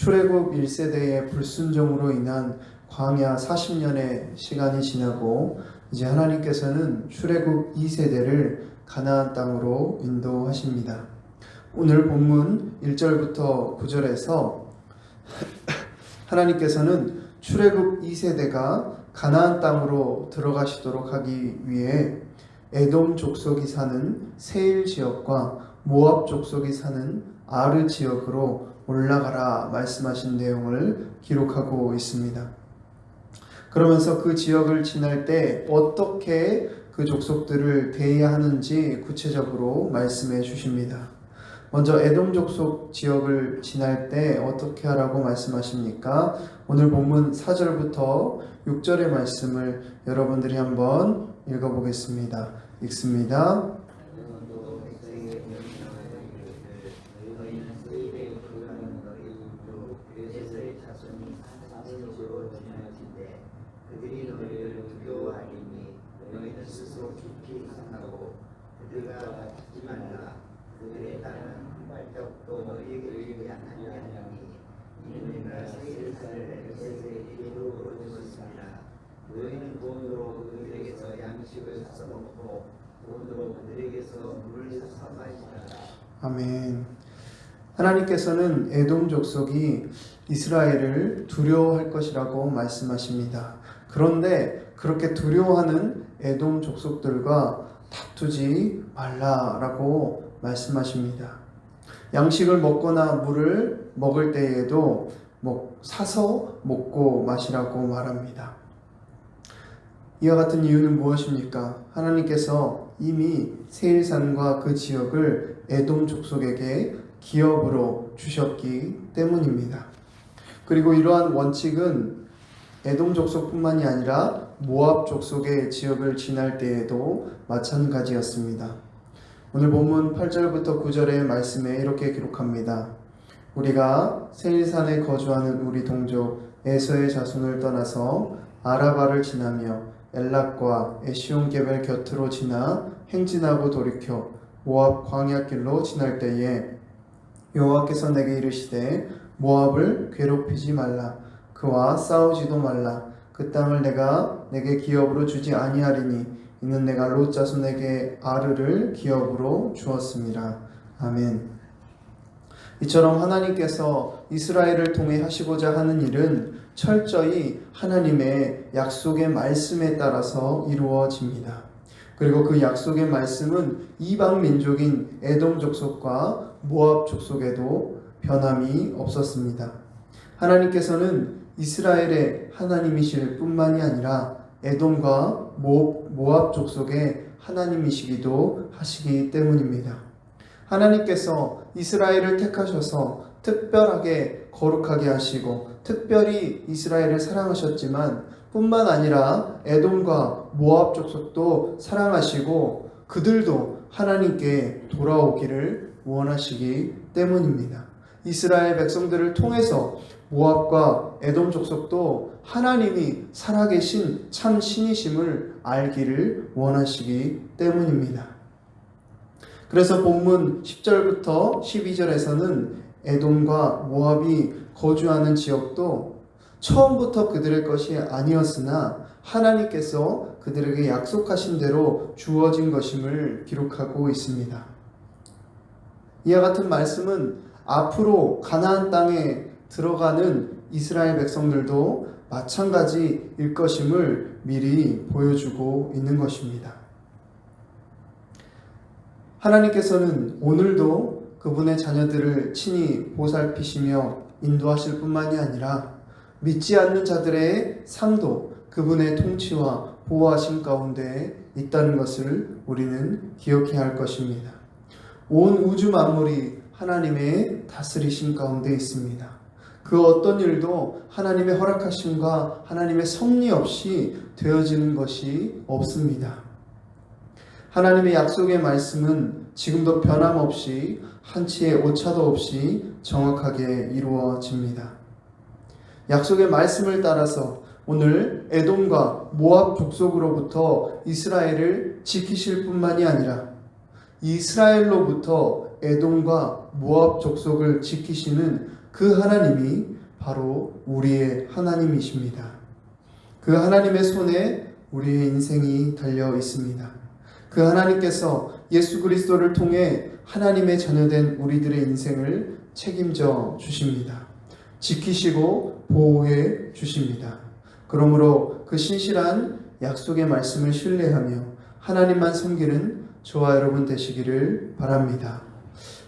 출애굽 1세대의 불순종으로 인한 광야 40년의 시간이 지나고 이제 하나님께서는 출애굽 2세대를 가나안 땅으로 인도하십니다. 오늘 본문 1절부터 9절에서 하나님께서는 출애굽 2세대가 가나안 땅으로 들어가시도록 하기 위해 에돔 족속이 사는 세일 지역과 모압 족속이 사는 아르 지역으로 올라가라 말씀하신 내용을 기록하고 있습니다. 그러면서 그 지역을 지날 때 어떻게 그 족속들을 대해야 하는지 구체적으로 말씀해 주십니다. 먼저 에돔 족속 지역을 지날 때 어떻게 하라고 말씀하십니까? 오늘 본문 4절부터 6절의 말씀을 여러분들이 한번 읽어보겠습니다. 읽습니다. 그들이 너희를 두려워하리니 너희는 스스로 깊이 상하고 그들과 같지 말라 아멘. 하나님께서는 에돔 족속이 이스라엘을 두려워할 것이라고 말씀하십니다. 그런데 그렇게 두려워하는 에돔 족속들과 다투지 말라라고 말씀하십니다. 양식을 먹거나 물을 먹을 때에도 뭐 사서 먹고 마시라고 말합니다. 이와 같은 이유는 무엇입니까? 하나님께서 이미 세일산과 그 지역을 에돔 족속에게 기업으로 주셨기 때문입니다. 그리고 이러한 원칙은 에돔 족속뿐만이 아니라 모압 족속의 지역을 지날 때에도 마찬가지였습니다. 오늘 본문 8절부터 9절의 말씀에 이렇게 기록합니다. 우리가 세일산에 거주하는 우리 동족 에서의 자손을 떠나서 아라바를 지나며 엘락과 에시온게벨 곁으로 지나 행진하고 돌이켜 모압 광야길로 지날 때에 여호와께서 내게 이르시되 모압을 괴롭히지 말라 그와 싸우지도 말라 그 땅을 내가 내게 기업으로 주지 아니하리니 이는 내가 롯 자손에게 아르를 기업으로 주었습니다 아멘 이처럼 하나님께서 이스라엘을 통해 하시고자 하는 일은 철저히 하나님의 약속의 말씀에 따라서 이루어집니다. 그리고 그 약속의 말씀은 이방 민족인 에돔 족속과 모압 족속에도 변함이 없었습니다. 하나님께서는 이스라엘의 하나님이실 뿐만이 아니라 에돔과 모압 족속의 하나님이시기도 하시기 때문입니다. 하나님께서 이스라엘을 택하셔서 특별하게 거룩하게 하시고 특별히 이스라엘을 사랑하셨지만 뿐만 아니라 에돔과 모압 족속도 사랑하시고 그들도 하나님께 돌아오기를 원하시기 때문입니다. 이스라엘 백성들을 통해서 모압과 에돔 족속도 하나님이 살아계신 참 신이심을 알기를 원하시기 때문입니다. 그래서 본문 10절부터 12절에서는 에돔과 모압이 거주하는 지역도 처음부터 그들의 것이 아니었으나 하나님께서 그들에게 약속하신 대로 주어진 것임을 기록하고 있습니다. 이와 같은 말씀은 앞으로 가나안 땅에 들어가는 이스라엘 백성들도 마찬가지일 것임을 미리 보여주고 있는 것입니다. 하나님께서는 오늘도 그분의 자녀들을 친히 보살피시며 인도하실 뿐만이 아니라 믿지 않는 자들의 삶도 그분의 통치와 보호하심 가운데 있다는 것을 우리는 기억해야 할 것입니다. 온 우주 만물이 하나님의 다스리심 가운데 있습니다. 그 어떤 일도 하나님의 허락하심과 하나님의 섭리 없이 되어지는 것이 없습니다. 하나님의 약속의 말씀은 지금도 변함없이 한치의 오차도 없이 정확하게 이루어집니다. 약속의 말씀을 따라서 오늘 에돔과 모압 족속으로부터 이스라엘을 지키실 뿐만이 아니라 이스라엘로부터 에돔과 모압 족속을 지키시는 그 하나님이 바로 우리의 하나님이십니다. 그 하나님의 손에 우리의 인생이 달려 있습니다. 그 하나님께서 예수 그리스도를 통해 하나님의 자녀된 우리들의 인생을 책임져 주십니다. 지키시고 보호해 주십니다. 그러므로 그 신실한 약속의 말씀을 신뢰하며 하나님만 섬기는 저와 여러분 되시기를 바랍니다.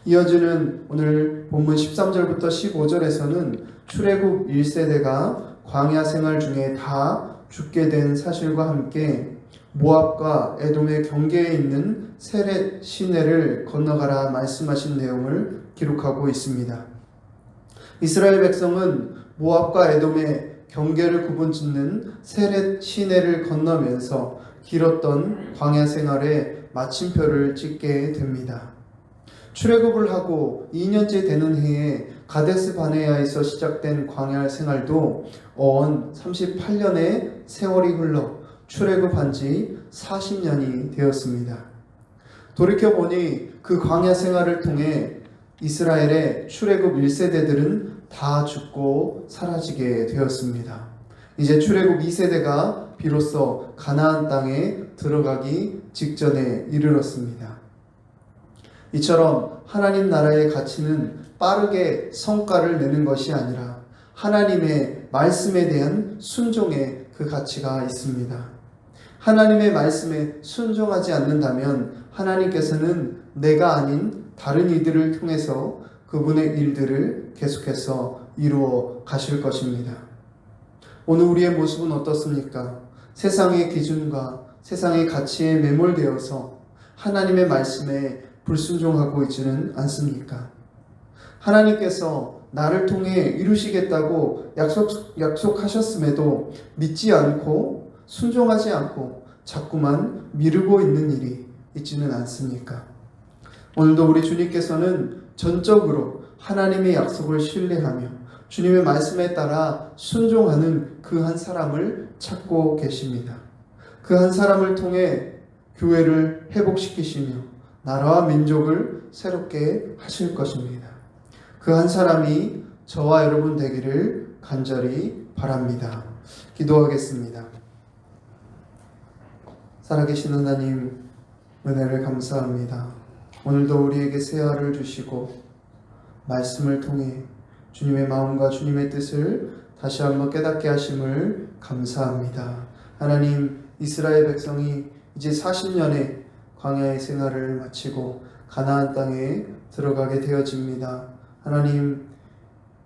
이어지는 오늘 본문 13절부터 15절에서는 출애굽 1세대가 광야 생활 중에 다 죽게 된 사실과 함께 모압과 에돔의 경계에 있는 세렛 시내를 건너가라 말씀하신 내용을 기록하고 있습니다. 이스라엘 백성은 모압과 에돔의 경계를 구분짓는 세렛 시내를 건너면서 길었던 광야 생활에 마침표를 찍게 됩니다. 출애굽을 하고 2년째 되는 해에 가데스 바네아에서 시작된 광야 생활도 어언 38년의 세월이 흘러 출애굽한 지 40년이 되었습니다. 돌이켜 보니 그 광야 생활을 통해 이스라엘의 출애굽 1세대들은 다 죽고 사라지게 되었습니다. 이제 출애굽 2세대가 비로소 가나안 땅에 들어가기 직전에 이르렀습니다. 이처럼 하나님 나라의 가치는 빠르게 성과를 내는 것이 아니라 하나님의 말씀에 대한 순종의 그 가치가 있습니다. 하나님의 말씀에 순종하지 않는다면 하나님께서는 내가 아닌 다른 이들을 통해서 그분의 일들을 계속해서 이루어 가실 것입니다. 오늘 우리의 모습은 어떻습니까? 세상의 기준과 세상의 가치에 매몰되어서 하나님의 말씀에 불순종하고 있지는 않습니까? 하나님께서 나를 통해 이루시겠다고 약속, 약속하셨음에도 믿지 않고 순종하지 않고 자꾸만 미루고 있는 일이 있지는 않습니까? 오늘도 우리 주님께서는 전적으로 하나님의 약속을 신뢰하며 주님의 말씀에 따라 순종하는 그 한 사람을 찾고 계십니다. 그 한 사람을 통해 교회를 회복시키시며 나라와 민족을 새롭게 하실 것입니다. 그 한 사람이 저와 여러분 되기를 간절히 바랍니다. 기도하겠습니다. 살아계신 하나님, 은혜를 감사합니다. 오늘도 우리에게 새하를 주시고, 말씀을 통해 주님의 마음과 주님의 뜻을 다시 한번 깨닫게 하심을 감사합니다. 하나님, 이스라엘 백성이 이제 40년의 광야의 생활을 마치고 가나안 땅에 들어가게 되어집니다. 하나님,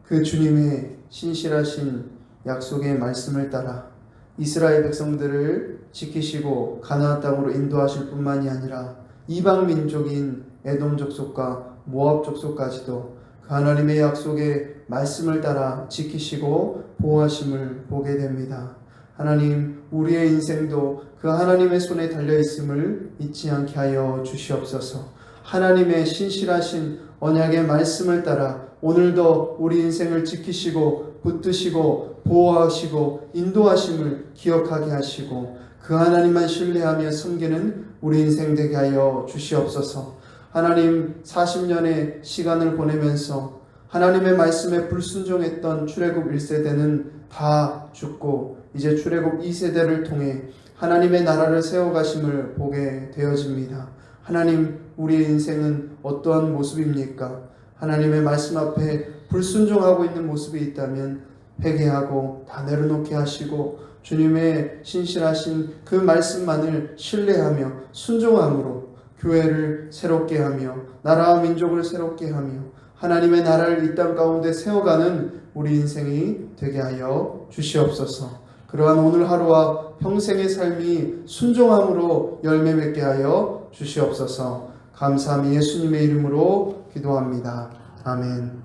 그 주님의 신실하신 약속의 말씀을 따라 이스라엘 백성들을 지키시고 가나안 땅으로 인도하실 뿐만이 아니라 이방 민족인 에돔 족속과 모압 족속까지도 그 하나님의 약속의 말씀을 따라 지키시고 보호하심을 보게 됩니다. 하나님, 우리의 인생도 그 하나님의 손에 달려 있음을 잊지 않게 하여 주시옵소서. 하나님의 신실하신 언약의 말씀을 따라 오늘도 우리 인생을 지키시고 붙드시고 보호하시고 인도하심을 기억하게 하시고 그 하나님만 신뢰하며 섬기는 우리 인생 되게 하여 주시옵소서. 하나님 40년의 시간을 보내면서 하나님의 말씀에 불순종했던 출애굽 1세대는 다 죽고 이제 출애굽 2세대를 통해 하나님의 나라를 세워가심을 보게 되어집니다. 하나님 우리의 인생은 어떠한 모습입니까? 하나님의 말씀 앞에 불순종하고 있는 모습이 있다면 회개하고 다 내려놓게 하시고 주님의 신실하신 그 말씀만을 신뢰하며 순종함으로 교회를 새롭게 하며 나라와 민족을 새롭게 하며 하나님의 나라를 이 땅 가운데 세워가는 우리 인생이 되게 하여 주시옵소서. 그러한 오늘 하루와 평생의 삶이 순종함으로 열매 맺게 하여 주시옵소서. 감사함이 예수님의 이름으로 기도합니다. 아멘.